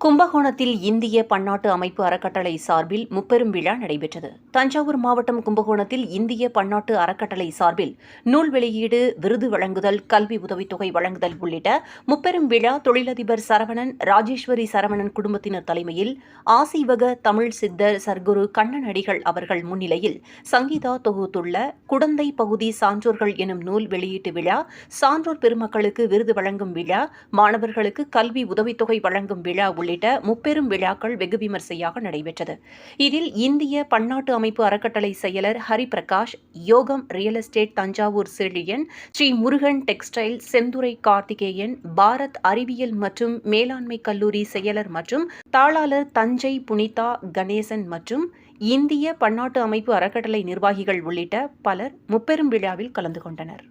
கும்பகோணத்தில் இந்திய பன்னாட்டு அமைப்பு அறக்கட்டளை சார்பில் முப்பெரும் விழா நடைபெற்றது. தஞ்சாவூர் மாவட்டம் கும்பகோணத்தில் இந்திய பன்னாட்டு அறக்கட்டளை சார்பில் நூல் வெளியீடு விருது வழங்குதல் கல்வி உதவித்தொகை வழங்குதல் உள்ளிட்ட முப்பெரும் விழா தொழிலதிபர் சரவணன் ராஜேஸ்வரி சரவணன் குடும்பத்தினர் தலைமையில் ஆசீவக தமிழ் சித்தர் சர்க்குரு கண்ணன் அடிகள் அவர்கள் முன்னிலையில் சங்கீதா தொகுத்துள்ள குடந்தை பகுதி சான்றோர்கள் எனும் நூல் வெளியீட்டு விழா சான்றோர் பெருமக்களுக்கு விருது வழங்கும் விழா மாணவர்களுக்கு கல்வி உதவித்தொகை வழங்கும் விழா உள்ளிட்ட முப்பெரும் விழாக்கள் வெகு விமர்சையாக நடைபெற்றது. இதில் இந்திய பன்னாட்டு அமைப்பு அறக்கட்டளை செயலர் Hariprakash Yogam real estate Thanjavur Chezhiyan Sri Murugan textile Senthurai Karthikeyan Bharat அறிவியல் மற்றும் மேலாண்மை கல்லூரி செயலர் மற்றும் தாளாளர் தஞ்சை புனிதா கணேசன் மற்றும் இந்திய பன்னாட்டு அமைப்பு அறக்கட்டளை நிர்வாகிகள் உள்ளிட்ட பலர் முப்பெரும் விழாவில் கலந்து கொண்டனர்.